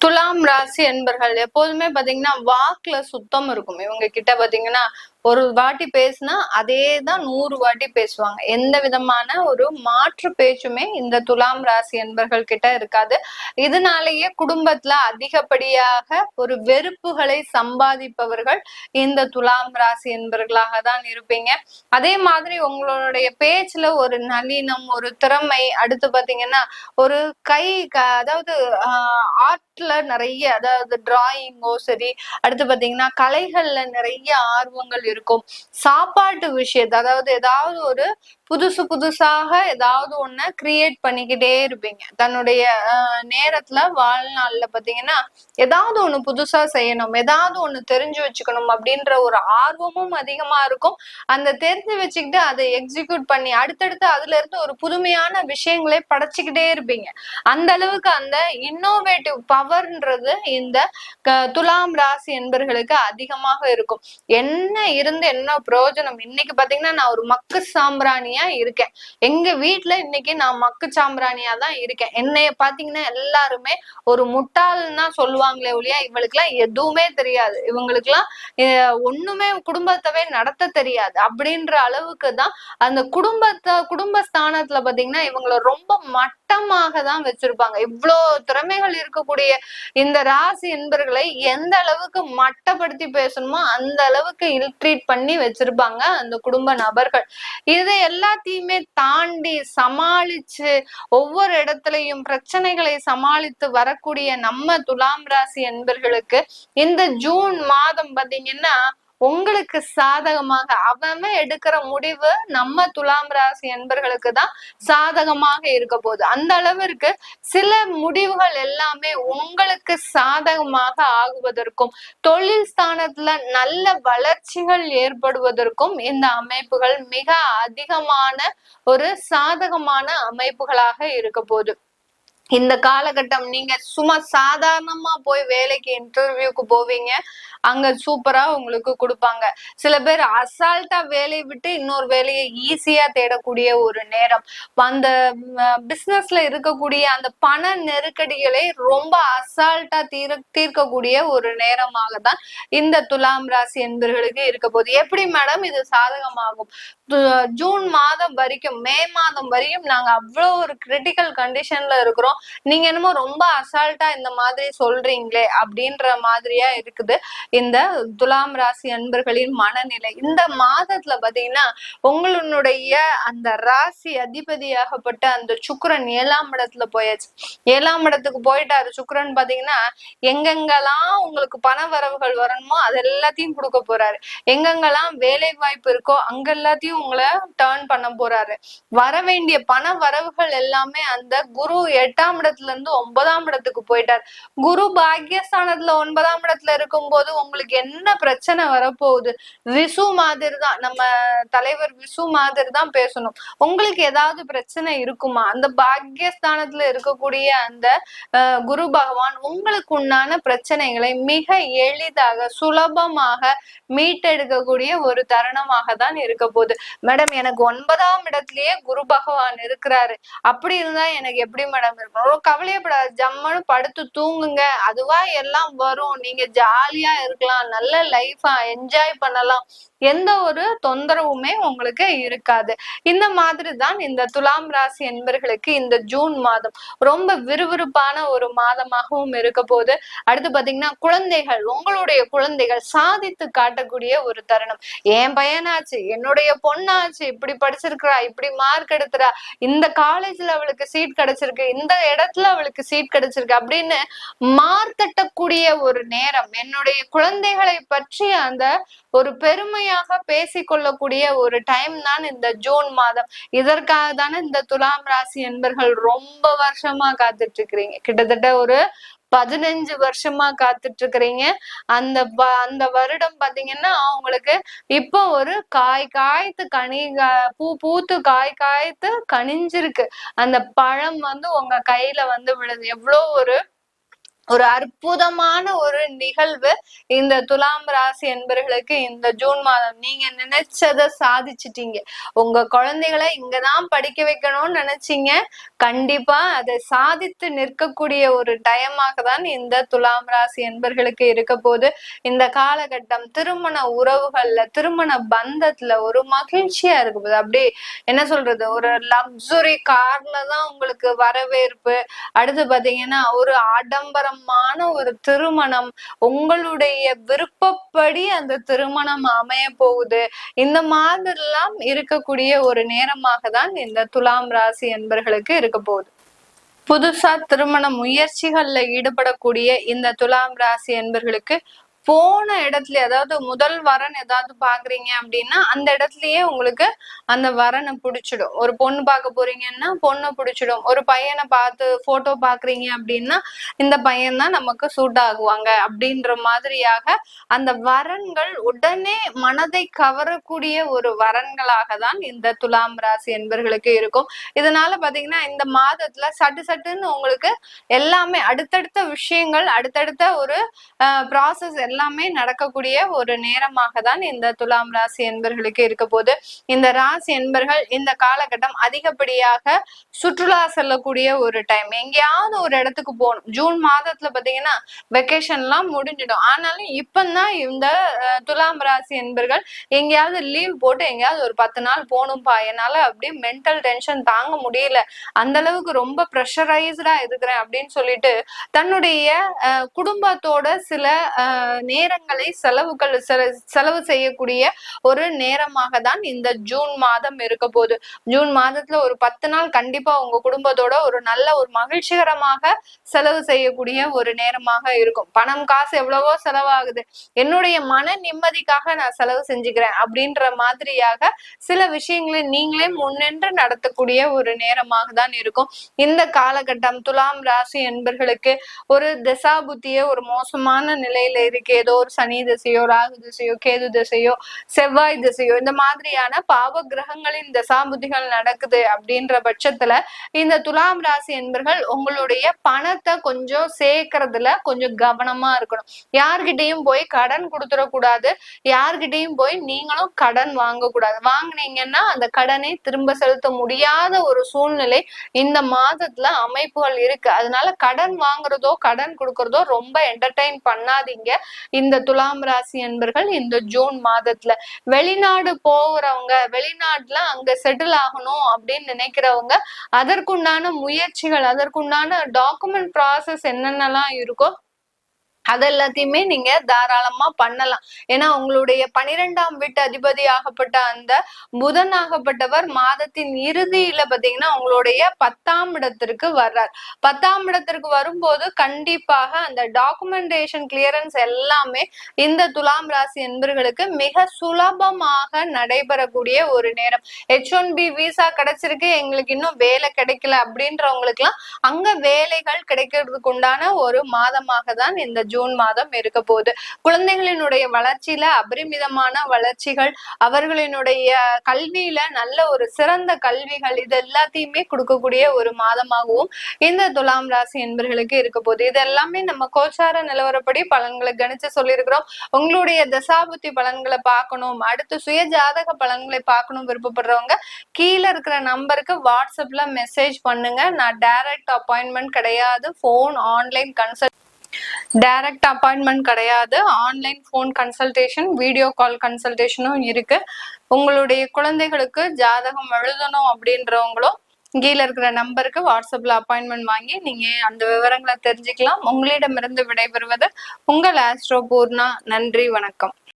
துலாம் ராசி என்பர்கள் எப்போதுமே பாத்தீங்கன்னா வாக்குல சுத்தம் இருக்கும். இவங்க கிட்ட பாத்தீங்கன்னா ஒரு வாட்டி பேசுனா அதே தான் நூறு வாட்டி பேசுவாங்க. எந்த விதமான ஒரு மாற்று பேச்சுமே இந்த துலாம் ராசி என்பர்கள் கிட்ட இருக்காது. இதனாலேயே குடும்பத்துல அதிகப்படியாக ஒரு வெறுப்புகளை சம்பாதிப்பவர்கள் இந்த துலாம் ராசி என்பர்களாக தான் இருப்பீங்க. அதே மாதிரி உங்களுடைய பேச்சுல ஒரு நளினம் ஒரு திறமை அடுத்து பாத்தீங்கன்னா ஒரு கை க- அதாவது ஆர்ட்ல நிறைய அதாவது டிராயிங்கோ சரி அடுத்து பாத்தீங்கன்னா கலைகள்ல நிறைய ஆர்வங்கள் இருக்கும். சாப்பாட்டு விஷயத்த அதாவது ஏதாவது ஒரு புதுசு புதுசாக ஏதாவது ஒண்ண கிரியேட் பண்ணிக்கிட்டே இருப்பீங்க. தன்னுடைய நேரத்தில் நேரத்துல வாழ்நாள்ல பாத்தீங்கன்னா ஏதாவது ஒண்ணு புதுசா செய்யணும் ஏதாவது ஒண்ணு தெரிஞ்சு வச்சுக்கணும் அப்படின்ற ஒரு ஆர்வமும் அதிகமா இருக்கும். அந்த தெரிஞ்சு வச்சுக்கிட்டு அதை எக்ஸிக்யூட் பண்ணி அடுத்தடுத்து அதுல இருந்து ஒரு புதுமையான விஷயங்களை படைச்சுக்கிட்டே இருப்பீங்க. அந்த அளவுக்கு அந்த இன்னோவேட்டிவ் பவர்ன்றது இந்த க- துலாம் ராசி என்பர்களுக்கு அதிகமாக இருக்கும். என்ன இருந்து என்ன பிரயோஜனம்? இன்னைக்கு பாத்தீங்கன்னா நான் ஒரு மக்கு சாம்பிராணிய இருக்கேன். எங்க வீட்டுல இன்னைக்கு நான் மக்கு சாம்பிராணியா தான் இருக்கேன். என்னைய பாத்தீங்கன்னா எல்லாருமே ஒரு முட்டாள்னா சொல்லுவாங்களே ஒழியா இவளுக்குலாம் எதுவுமே தெரியாது. இவங்களுக்குலாம் ஒண்ணுமே குடும்பத்தவே நடத்த தெரியாது. அப்படின்ற அளவுக்கு தான் அந்த குடும்பத்தை குடும்பஸ்தானத்துல பாத்தீங்கன்னா இவங்கள ரொம்ப மட்டமாக தான் வச்சிருப்பாங்க. இவ்வளோ திறமைகள் இருக்கக்கூடிய இந்த ராசி என்பர்களை எந்த அளவுக்கு மட்டப்படுத்தி பேசணுமோ அந்த அளவுக்கு இல்ட்ரீட் பண்ணி வச்சிருப்பாங்க அந்த குடும்ப நபர்கள். இதை எல்லாத்தையுமே தாண்டி சமாளிச்சு ஒவ்வொரு இடத்துலையும் பிரச்சனைகளை சமாளித்து வரக்கூடிய நம்ம துலாம் ராசி என்பர்களுக்கு இந்த ஜூன் மாதம் பாத்தீங்கன்னா உங்களுக்கு சாதகமாக அவன் எடுக்கிற முடிவு நம்ம துலாம் ராசி என்பர்களுக்கு தான் சாதகமாக இருக்க போகுது. அந்த அளவிற்கு சில முடிவுகள் எல்லாமே உங்களுக்கு சாதகமாக ஆகுவதற்கும் தொழில் ஸ்தானத்துல நல்ல வளர்ச்சிகள் ஏற்படுவதற்கும் இந்த அமைப்புகள் மிக அதிகமான ஒரு சாதகமான அமைப்புகளாக இருக்க போகுது. இந்த காலகட்டம் நீங்க சும்மா சாதாரணமா போய் வேலைக்கு இன்டர்வியூக்கு போவீங்க. அங்க சூப்பரா உங்களுக்கு கொடுப்பாங்க. சில பேர் அசால்ட்டா வேலையை விட்டு இன்னொரு வேலையை ஈஸியா தேடக்கூடிய ஒரு நேரம். அந்த பிசினஸ்ல இருக்கக்கூடிய அந்த பண நெருக்கடிகளை ரொம்ப அசால்ட்டா தீர தீர்க்கக்கூடிய ஒரு நேரமாக தான் இந்த துலாம் ராசி என்பர்களுக்கு இருக்க போகுது. எப்படி மேடம் இது சாதகமாகும்? ஜூன் மாதம் வரைக்கும் மே மாதம் வரையும் நாங்க அவ்வளோ ஒரு கிரிட்டிக்கல் கண்டிஷன்ல இருக்கிறோம். நீங்க என்னமோ ரொம்ப அசால்ட்டா இந்த மாதிரி சொல்றீங்களே அப்படின்ற மாதிரியா இருக்குது. இந்த துலாம் ராசி அன்பர்களின் மனநிலை. இந்த மாதத்துல பாத்தீங்கன்னா உங்களுடைய அந்த ராசி அதிபதியாகப்பட்ட அந்த சுக்கரன் ஏழாம் இடத்துல போயாச்சு. ஏழாம் இடத்துக்கு போயிட்டாரு. சுக்கரன் பாத்தீங்கன்னா எங்கெங்கெல்லாம் உங்களுக்கு பண வரவுகள் வரணுமோ அது எல்லாத்தையும் கொடுக்க போறாரு. எங்கெங்கெல்லாம் வேலை வாய்ப்பு இருக்கோ அங்க எல்லாத்தையும் உங்களை டேர்ன் பண்ண போறாரு. வர வேண்டிய பண வரவுகள் எல்லாமே அந்த குரு எட்டாம் இடத்துல இருந்து ஒன்பதாம் இடத்துக்கு போயிட்டார். குரு பாக்கியஸ்தானத்துல ஒன்பதாம் இடத்துல இருக்கும் போது உங்களுக்கு என்ன பிரச்சனை வரப்போகுது? விசு மாதிரி தான் நம்ம தலைவர் விசு மாதிரி தான் பேசணும். உங்களுக்கு ஏதாவது பிரச்சனை இருக்குமா? அந்த பாக்கியஸ்தானத்துல இருக்கக்கூடிய அந்த குரு பகவான் உங்களுக்கு உண்டான பிரச்சனைகளை மிக எளிதாக சுலபமாக மீட்டெடுக்கக்கூடிய ஒரு தருணமாக தான் இருக்க போகுது. மேடம் எனக்கு ஒன்பதாம் இடத்துலயே குரு பகவான் இருக்கிறாரு. அப்படி இருந்தா எனக்கு எப்படி மேடம் இருக்கும் ரொம்ப கவலையப்படாது. ஜம்மனு படுத்து தூங்குங்க. அதுவா எல்லாம் வரும். நீங்க ஜாலியா இருக்கலாம். நல்ல லைஃபா என்ஜாய் பண்ணலாம். எந்த ஒரு தொந்தரவுமே உங்களுக்கு இருக்காது. இந்த மாதிரி தான் இந்த துலாம் ராசி என்பர்களுக்கு இந்த ஜூன் மாதம் ரொம்ப விறுவிறுப்பான ஒரு மாதமாகவும் இருக்க போது அடுத்து பாத்தீங்கன்னா குழந்தைகள் உங்களுடைய குழந்தைகள் சாதித்து காட்டக்கூடிய ஒரு தருணம். என் பையனாச்சு என்னுடைய பொண்ணாச்சு இப்படி படிச்சிருக்கிறா இப்படி மார்க் எடுத்துறா. இந்த காலேஜ்ல அவளுக்கு சீட் கிடைச்சிருக்கு. இந்த இடத்துல அவளுக்கு சீட் கிடைச்சிருக்கு. அப்படின்னு மார்த்தட்டக்கூடிய ஒரு நேரம் என்னுடைய குழந்தைகளை பற்றி அந்த ஒரு பெருமையாக பேசிக்கொள்ளக்கூடிய ஒரு டைம் தான் இந்த ஜூன் மாதம். இதற்காக தானே இந்த துலாம் ராசி என்பர்கள் ரொம்ப வருஷமா காத்துட்டு இருக்கிறீங்க. கிட்டத்தட்ட ஒரு பதினஞ்சு வருஷமா காத்துட்டு இருக்கிறீங்க அந்த அந்த வருடம் பாத்தீங்கன்னா உங்களுக்கு இப்போ ஒரு காய் காய்த்து கனி பூ பூத்து காய் காய்த்து கனிஞ்சிருக்கு. அந்த பழம் வந்து உங்க கையில வந்து விழுது. எவ்வளோ ஒரு ஒரு அற்புதமான ஒரு நிகழ்வு இந்த துலாம் ராசி என்பர்களுக்கு இந்த ஜூன் மாதம். நீங்க நினைச்சத சாதிச்சிட்டீங்க. உங்க குழந்தைகளை இங்கதான் படிக்க வைக்கணும்னு நினைச்சீங்க. கண்டிப்பா அதை சாதித்து நிற்கக்கூடிய ஒரு டயமாக தான் இந்த துலாம் ராசி என்பர்களுக்கு இருக்க போது இந்த காலகட்டம் திருமண உறவுகள்ல திருமண பந்தத்துல ஒரு மகிழ்ச்சியா இருக்கு போது அப்படியே என்ன சொல்றது? ஒரு லக்ஸுரி கார்ல தான் உங்களுக்கு வரவேற்பு. அடுத்து பாத்தீங்கன்னா ஒரு ஆடம்பரம் ஆடம்பரமான ஒரு திருமணம் உங்களுடைய விருப்பப்படி அந்த திருமணம் அமைய போகுது. இந்த மாதிரிலாம் இருக்கக்கூடிய ஒரு நேரமாக தான் இந்த துலாம் ராசி என்பர்களுக்கு இருக்க போகுது. புதுசா திருமண முயற்சிகள்ல ஈடுபடக்கூடிய இந்த துலாம் ராசி என்பர்களுக்கு போன இடத்துல அதாவது முதல் வரன் ஏதாவது பாக்குறீங்க அப்படின்னா அந்த இடத்துலயே உங்களுக்கு அந்த வரனை பிடிச்சிடும். ஒரு பொண்ணு பார்க்க போறீங்கன்னா பொண்ணை பிடிச்சிடும். ஒரு பையனை பார்த்து போட்டோ பாக்குறீங்க அப்படின்னா இந்த பையன் தான் நமக்கு சூட் ஆகுவாங்க. அப்படின்ற மாதிரியாக அந்த வரன்கள் உடனே மனதை கவரக்கூடிய ஒரு வரன்களாக தான் இந்த துலாம் ராசி என்பர்களுக்கு இருக்கும். இதனால பாத்தீங்கன்னா இந்த மாதத்துல சட்டு சட்டுன்னு உங்களுக்கு எல்லாமே அடுத்தடுத்த விஷயங்கள் அடுத்தடுத்த ஒரு ப்ராசஸ் எல்லாம் எல்லாமே நடக்கக்கூடிய ஒரு நேரமாக தான் இந்த துலாம் ராசி என்பர்களுக்கு இருக்க போது இந்த ராசி என்பர்கள் இந்த காலகட்டம் அதிகப்படியாக சுற்றுலா செல்லக்கூடிய ஒரு டைம் எங்கேயாவது ஒரு இடத்துக்கு போகணும். ஜூன் மாதத்துல பாத்தீங்கன்னா வெக்கேஷன்லாம் முடிஞ்சிடும். ஆனாலும் இப்பந்தான் இந்த துலாம் ராசி என்பர்கள் எங்கேயாவது லீவ் போட்டு எங்கேயாவது ஒரு பத்து நாள் போகணும்பா. என்னால அப்படியே மென்டல் டென்ஷன் தாங்க முடியல. அந்த அளவுக்கு ரொம்ப ப்ரெஷரைஸ்டா இருக்கிறேன் அப்படின்னு சொல்லிட்டு தன்னுடைய குடும்பத்தோட சில நேரங்களை செலவுகள் செலவு செய்யக்கூடிய ஒரு நேரமாக தான் இந்த ஜூன் மாதம் இருக்க போகுது. ஜூன் மாதத்துல ஒரு பத்து நாள் கண்டிப்பா உங்க குடும்பத்தோட ஒரு நல்ல ஒரு மகிழ்ச்சிகரமாக செலவு செய்யக்கூடிய ஒரு நேரமாக இருக்கும். பணம் காசு எவ்வளவோ செலவாகுது. என்னுடைய மன நிம்மதிக்காக நான் செலவு செஞ்சுக்கிறேன் அப்படின்ற மாதிரியாக சில விஷயங்களை நீங்களே முன்னின்று நடத்தக்கூடிய ஒரு நேரமாக தான் இருக்கும். இந்த காலகட்டம் துலாம் ராசி என்பர்களுக்கு ஒரு திசா புத்திய ஒரு மோசமான நிலையில இருக்கு உங்களுக்கு ஏதோ ஒரு சனி திசையோ ராகு திசையோ கேது திசையோ செவ்வாய் திசையோ இந்த மாதிரியான பாவ கிரகங்களின் தசாபுதிகள் நடக்குது அப்படின்ற பட்சத்துல இந்த துலாம் ராசி என்பர்கள் உங்களுடைய பணத்தை கொஞ்சம் சேர்க்கறதுல கொஞ்சம் கவனமா இருக்கணும். யார்கிட்டையும் போய் கடன் கொடுத்துடக்கூடாது. யார்கிட்டையும் போய் நீங்களும் கடன் வாங்கக்கூடாது. வாங்குனீங்கன்னா அந்த கடனை திரும்ப செலுத்த முடியாத ஒரு சூழ்நிலை இந்த மாதத்துல அமைப்புகள் இருக்கு. அதனால கடன் வாங்குறதோ கடன் கொடுக்கறதோ ரொம்ப என்டர்டைன் பண்ணாதீங்க. இந்த துலாம் ராசி என்பர்கள் இந்த ஜூன் மாதத்துல வெளிநாடு போகிறவங்க வெளிநாட்டுல அங்க செட்டில் ஆகணும் அப்படின்னு நினைக்கிறவங்க அதற்குண்டான முயற்சிகள் அதற்குண்டான டாக்குமெண்ட் ப்ராசஸ் என்னென்னலாம் இருக்கோ அது எல்லாத்தையுமே நீங்க தாராளமா பண்ணலாம். ஏன்னா உங்களுடைய பனிரெண்டாம் வீட்டு அதிபதி ஆகப்பட்ட அந்த புதன் ஆகப்பட்டவர் மாதத்தின் இறுதியில பாத்தீங்கன்னா உங்களுடைய பத்தாம் இடத்திற்கு வர்றார். பத்தாம் இடத்திற்கு வரும்போது கண்டிப்பாக அந்த டாக்குமெண்டேஷன் கிளியரன்ஸ் எல்லாமே இந்த துலாம் ராசி என்பர்களுக்கு மிக சுலபமாக நடைபெறக்கூடிய ஒரு நேரம். ஹெச் ஒன் பி விசா கிடைச்சிருக்கு எங்களுக்கு இன்னும் வேலை கிடைக்கல அப்படின்றவங்களுக்கு எல்லாம் அங்க வேலைகள் கிடைக்கிறதுக்கு உண்டான ஒரு மாதமாக தான் இந்த ஜூன் மாதம் இருக்க போகுது. குழந்தைகளினுடைய வளர்ச்சியில அபரிமிதமான வளர்ச்சிகள் அவர்களினுடைய கல்வியில நல்ல ஒரு சிறந்த கல்விகள் இது எல்லாத்தையுமே கொடுக்கக்கூடிய ஒரு மாதமாகவும் இந்த துலாம் ராசி என்பர்களுக்கு இருக்க போகுது. இது எல்லாமே நம்ம கோச்சார நிலவரப்படி பலன்களை கணிச்சு சொல்லியிருக்கிறோம். உங்களுடைய தசாபுத்தி பலன்களை பார்க்கணும். அடுத்து சுய ஜாதக பலன்களை பார்க்கணும் விருப்பப்படுறவங்க கீழே இருக்கிற நம்பருக்கு வாட்ஸ்அப்ல மெசேஜ் பண்ணுங்க. நான் டைரக்ட் அப்பாயின்மெண்ட் கிடையாது. Phone online consult direct appointment கிடையாது. Online phone consultation video call கன்சல்டேஷனும் இருக்கு. உங்களுடைய குழந்தைகளுக்கு ஜாதகம் எழுதணும் அப்படின்றவங்களும் கீழே இருக்கிற நம்பருக்கு வாட்ஸ்அப்ல அப்பாயின்மெண்ட் வாங்கி நீங்க அந்த விவரங்களை தெரிஞ்சுக்கலாம். உங்களிடமிருந்து விடைபெறுவது உங்கள் ஆஸ்ட்ரோ பூர்ணா நன்றி வணக்கம்.